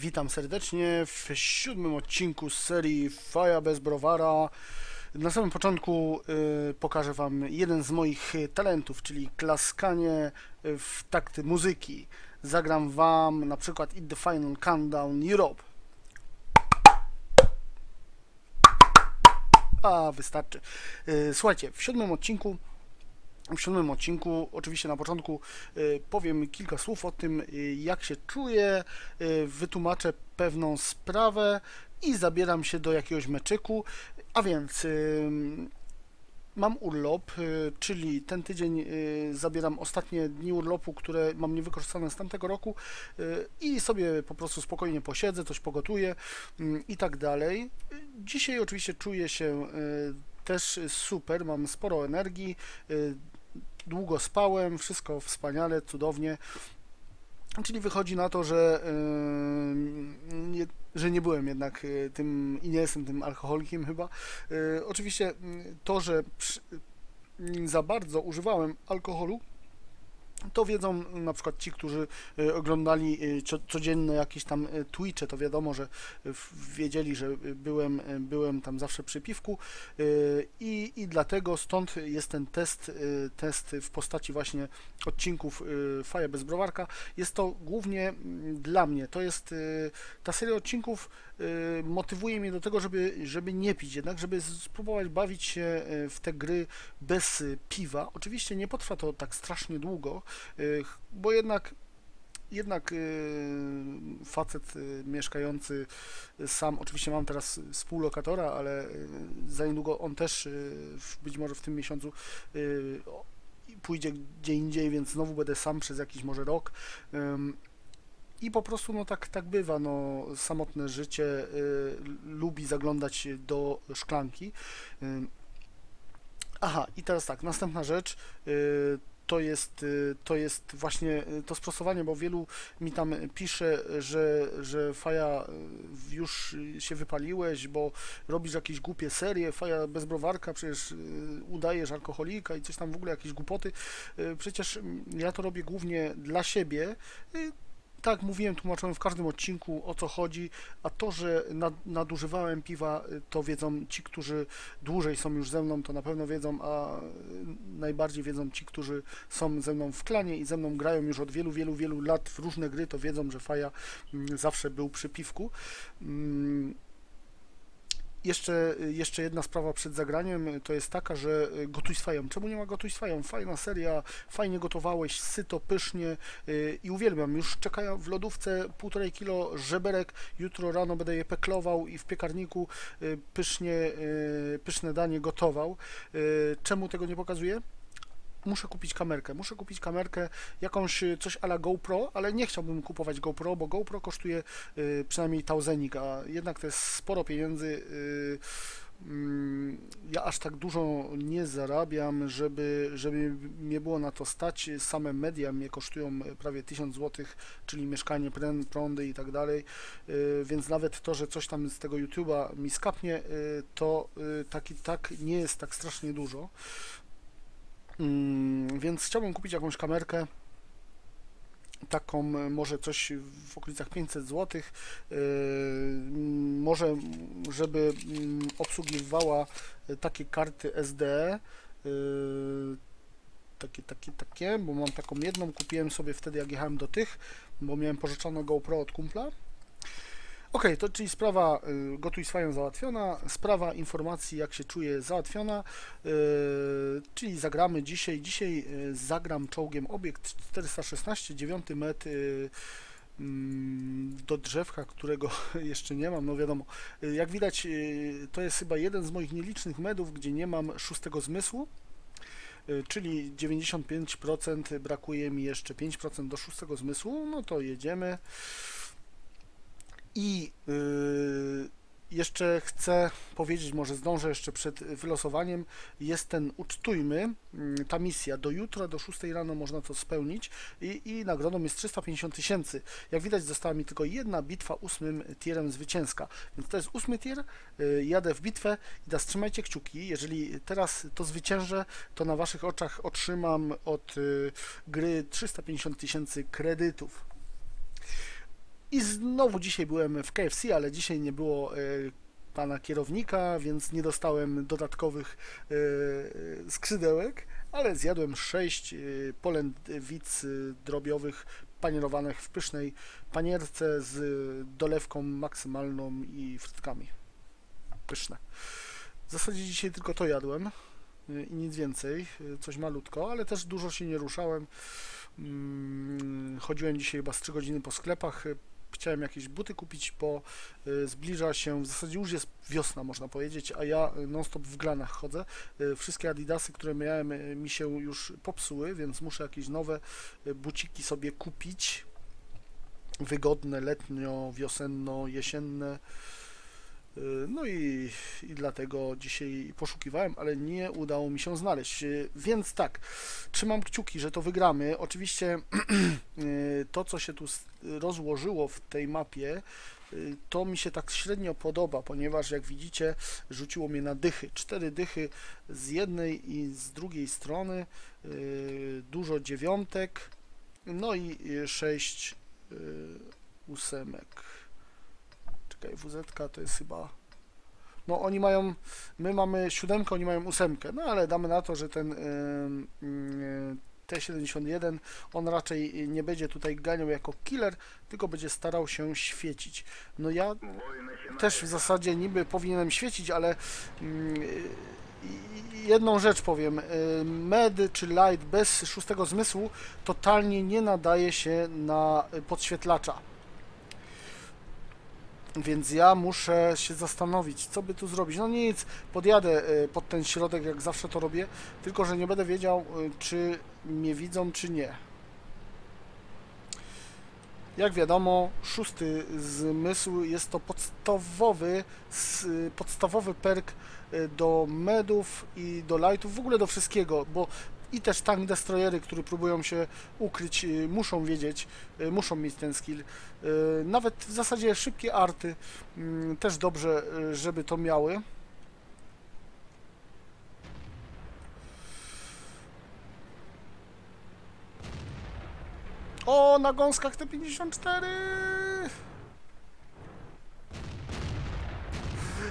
Witam serdecznie w siódmym odcinku z serii Faja bez browara. Na samym początku y, pokażę Wam jeden z moich talentów, czyli klaskanie w takty muzyki. Zagram Wam na przykład It the Final Countdown Europe. A, wystarczy. Y, słuchajcie, w siódmym odcinku w siódmym odcinku, oczywiście na początku y, powiem kilka słów o tym, y, jak się czuję, y, wytłumaczę pewną sprawę i zabieram się do jakiegoś meczyku. A więc mam urlop, czyli ten tydzień zabieram ostatnie dni urlopu, które mam niewykorzystane z tamtego roku i sobie po prostu spokojnie posiedzę, coś pogotuję i tak dalej. Dzisiaj oczywiście czuję się też super, mam sporo energii, długo spałem, wszystko wspaniale, cudownie. Czyli wychodzi na to, że, yy, że nie byłem jednak yy, tym i nie jestem tym alkoholikiem chyba. Yy, oczywiście to, że przy, za bardzo używałem alkoholu, to wiedzą na przykład ci, którzy e, oglądali e, codzienne jakieś tam e, Twitche, to wiadomo, że wiedzieli, że byłem, byłem tam zawsze przy piwku i, i dlatego stąd jest ten test, test w postaci właśnie odcinków Faja bez browarka. Jest to głównie dla mnie, to jest ta seria odcinków motywuje mnie do tego, żeby, żeby nie pić, jednak żeby spróbować bawić się w te gry bez piwa. Oczywiście nie potrwa to tak strasznie długo, bo jednak jednak y, facet y, mieszkający sam, oczywiście mam teraz współlokatora, ale za niedługo on też być może w tym miesiącu pójdzie gdzie indziej, więc znowu będę sam przez jakiś może rok. I po prostu no tak, tak bywa, no samotne życie lubi zaglądać do szklanki. Aha, i teraz tak, następna rzecz to jest, y, to jest właśnie y, to sprostowanie, bo wielu mi tam pisze, że, że Faja y, już się wypaliłeś, bo robisz jakieś głupie serie, Faja bez browarka, przecież udajesz alkoholika i coś tam w ogóle, jakieś głupoty. Przecież ja to robię głównie dla siebie tak, mówiłem, tłumaczyłem w każdym odcinku o co chodzi, a to, że nad, nadużywałem piwa, to wiedzą ci, którzy dłużej są już ze mną, to na pewno wiedzą, a najbardziej wiedzą ci, którzy są ze mną w klanie i ze mną grają już od wielu, wielu, wielu lat w różne gry, to wiedzą, że Faja mm, zawsze był przy piwku. Jeszcze, jeszcze jedna sprawa przed zagraniem to jest taka, że y, gotuj swoją. Czemu nie ma gotuj swoją? Fajna seria, fajnie gotowałeś, syto, pysznie yy, i uwielbiam. Już czekają w lodówce półtorej kilo żeberek. Jutro rano będę je peklował i w piekarniku yy, pysznie, pyszne danie gotował. Y, czemu tego nie pokazuję? Muszę kupić kamerkę. Muszę kupić kamerkę, jakąś y, coś ala GoPro, ale nie chciałbym kupować GoPro, bo GoPro kosztuje y, przynajmniej tauzenik, a jednak to jest sporo pieniędzy. Y, mm, ja aż tak dużo nie zarabiam, żeby, żeby mnie było na to stać. Same media mnie kosztują prawie 1000 zł, czyli mieszkanie, prądy i tak dalej, więc nawet to, że coś tam z tego YouTube'a mi skapnie, to taki tak nie jest tak strasznie dużo. Mm, więc chciałbym kupić jakąś kamerkę taką może coś w okolicach 500 zł yy, może żeby mm, obsługiwała takie karty SD takie, takie, takie, bo mam taką jedną, kupiłem sobie wtedy jak jechałem do tych, bo miałem pożyczoną GoPro od kumpla Ok, to czyli sprawa y, gotuj swoją załatwiona, sprawa informacji jak się czuję załatwiona, y, czyli zagramy dzisiaj, dzisiaj y, zagram czołgiem obiekt 416, 9 metr y, mm, do drzewka, którego jeszcze nie mam, no wiadomo, y, jak widać to jest chyba jeden z moich nielicznych medów, gdzie nie mam szóstego zmysłu, czyli 95% brakuje mi jeszcze 5% do szóstego zmysłu, no to jedziemy. I yy, jeszcze chcę powiedzieć, może zdążę jeszcze przed wylosowaniem, jest ten ucztujmy, yy, ta misja do jutra, do 6 rano można to spełnić i, i nagrodą jest 350 tysięcy. Jak widać została mi tylko jedna bitwa ósmym tierem zwycięska, więc to jest ósmy tier, yy, jadę w bitwę i teraz trzymajcie kciuki, jeżeli teraz to zwyciężę, to na waszych oczach otrzymam od gry 350 tysięcy kredytów. I znowu dzisiaj byłem w KFC, ale dzisiaj nie było e, pana kierownika, więc nie dostałem dodatkowych e, skrzydełek, ale zjadłem sześć e, polędwic drobiowych panierowanych w pysznej panierce z dolewką maksymalną i frytkami. Pyszne. W zasadzie dzisiaj tylko to jadłem i nic więcej, coś malutko, ale też dużo się nie ruszałem. Mm, Chodziłem dzisiaj chyba z 3 godziny po sklepach. Chciałem jakieś buty kupić, bo y, zbliża się, w zasadzie już jest wiosna, można powiedzieć, a ja non-stop w glanach chodzę. Y, Wszystkie adidasy, które miałem, y, mi się już popsuły, więc muszę jakieś nowe buciki sobie kupić. Wygodne, letnio, wiosenno, jesienne. Y, No i, i dlatego dzisiaj poszukiwałem, ale nie udało mi się znaleźć. Y, Więc tak, trzymam kciuki, że to wygramy. Oczywiście y, to, co się tu rozłożyło w tej mapie, to mi się tak średnio podoba, ponieważ jak widzicie, rzuciło mnie na dychy. Cztery dychy z jednej i z drugiej strony, dużo dziewiątek, no i sześć ósemek. Czekaj, WZ to jest chyba. No oni mają. My mamy siódemkę, oni mają ósemkę. No ale damy na to, że ten ym, ym, T71 on raczej nie będzie tutaj ganiał jako killer, tylko będzie starał się świecić. No ja też w zasadzie niby powinienem świecić, ale jedną rzecz powiem. y, Med czy light bez szóstego zmysłu totalnie nie nadaje się na podświetlacza. Więc ja muszę się zastanowić, co by tu zrobić. No nic, podjadę y, pod ten środek, jak zawsze to robię, tylko że nie będę wiedział, y, czy mnie widzą, czy nie. Jak wiadomo, szósty zmysł jest to podstawowy, s- podstawowy perk do medów i do lightów, w ogóle do wszystkiego, bo i też tank destroyery, które próbują się ukryć, y, muszą wiedzieć, y, muszą mieć ten skill. Y, Nawet w zasadzie szybkie arty mm, też dobrze, żeby to miały. O, na gąskach te 54!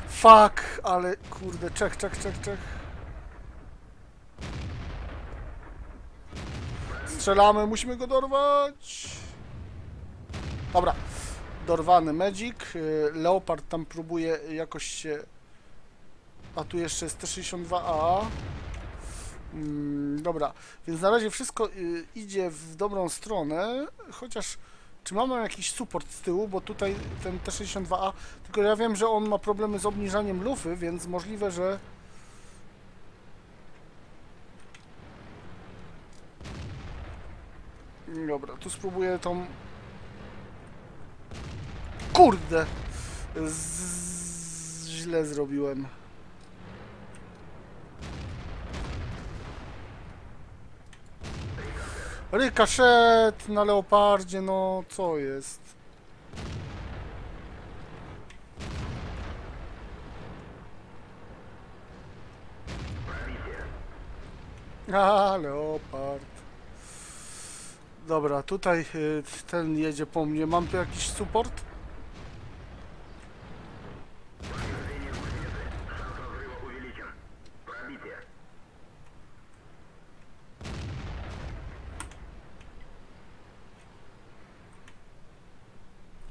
Fuck, ale kurde, czek, czek, czek, czek. Strzelamy, musimy go dorwać. Dobra, dorwany Magic. y, Leopard tam próbuje jakoś się... A tu jeszcze jest T62A. Mm, dobra, więc na razie wszystko y, idzie w dobrą stronę, chociaż czy mamy jakiś support z tyłu, bo tutaj ten T62A, tylko ja wiem, że on ma problemy z obniżaniem lufy, więc możliwe, że Dobra, tu spróbuję tą... Kurde! Z... Źle zrobiłem. Rykaszet na leopardzie, no co jest? A, leopard. Dobra, tutaj y, ten jedzie po mnie. Mam tu jakiś support?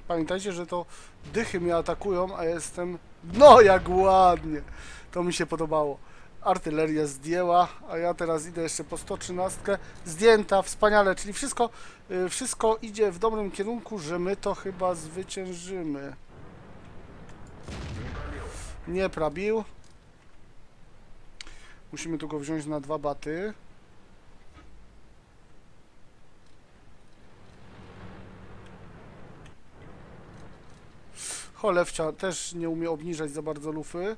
Pamiętajcie, że to dychy mnie atakują, a jestem... No, jak ładnie! To mi się podobało. Artyleria zdjęła, a ja teraz idę jeszcze po 113. Zdjęta, wspaniale, czyli wszystko, y, wszystko idzie w dobrym kierunku, że my to chyba zwyciężymy. Nie prabił. Musimy tu go wziąć na dwa baty. Cholewcia też nie umie obniżać za bardzo lufy.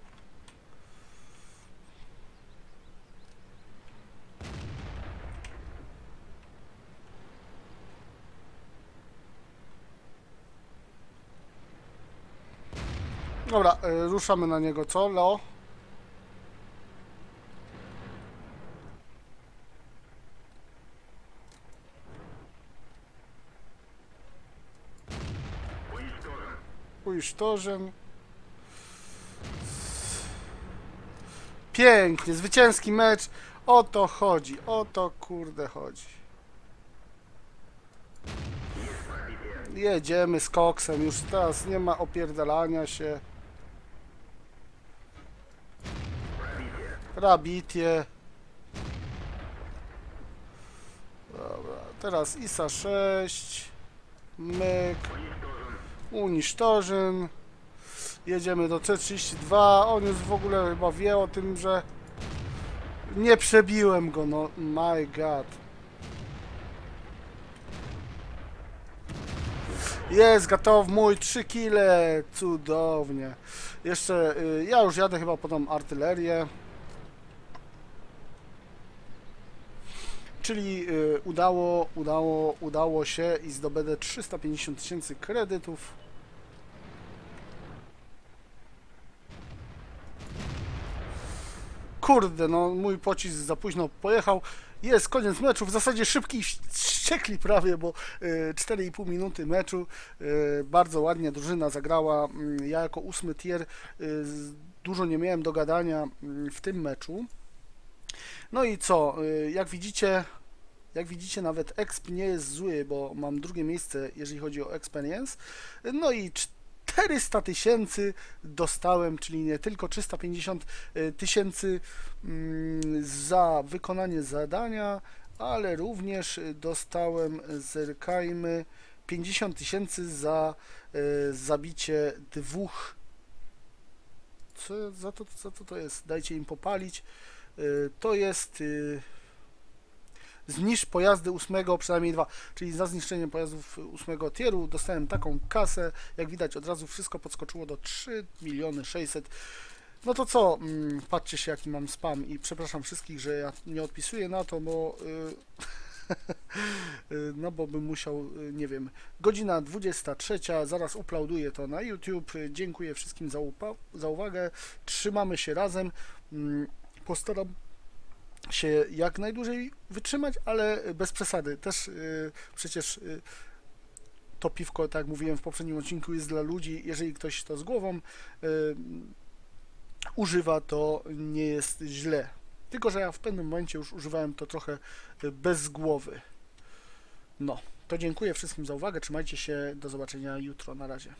Dobra, y, ruszamy na niego, co, Leo? Ujsztorzem. Pięknie, zwycięski mecz. O to chodzi, o to kurde chodzi. Jedziemy z koksem, już teraz nie ma opierdalania się. Rabitie. Dobra, teraz ISA 6. Myk. Unisztorzyn. Jedziemy do C32. On już w ogóle chyba wie o tym, że nie przebiłem go, no my god. Jest gotow mój 3 kile, cudownie. Jeszcze y, ja już jadę chyba po tą artylerię. Czyli y, udało, udało, udało się i zdobędę 350 tysięcy kredytów. Kurde, no mój pocisk za późno pojechał. Jest koniec meczu, w zasadzie szybki wściekli prawie, bo y, 4,5 minuty meczu. Y, bardzo ładnie drużyna zagrała. Mm, Ja jako ósmy tier y, dużo nie miałem do gadania mm, w tym meczu. No i co, y, jak widzicie, jak widzicie nawet exp nie jest zły, bo mam drugie miejsce, jeżeli chodzi o experience. No i 400 tysięcy dostałem, czyli nie tylko 350 y, tysięcy mm, za wykonanie zadania, ale również dostałem, zerkajmy, 50 tysięcy za y, zabicie dwóch. Co za to, to to jest? Dajcie im popalić. Y, To jest y, zniszcz pojazdy ósmego, przynajmniej dwa, czyli za zniszczenie pojazdów ósmego tieru dostałem taką kasę, jak widać od razu wszystko podskoczyło do 3 miliony 600. No to co, mm, patrzcie się jaki mam spam i przepraszam wszystkich, że ja nie odpisuję na to, bo y, y, no bo bym musiał, y, nie wiem, godzina 23, zaraz uplauduję to na YouTube. Dziękuję wszystkim za, za uwagę. Trzymamy się razem. Mm, Postaram się jak najdłużej wytrzymać, ale bez przesady. Też y, przecież y, to piwko, tak jak mówiłem w poprzednim odcinku, jest dla ludzi. Jeżeli ktoś to z głową y, używa, to nie jest źle. Tylko, że ja w pewnym momencie już używałem to trochę y, bez głowy. No, to dziękuję wszystkim za uwagę. Trzymajcie się. Do zobaczenia jutro. Na razie.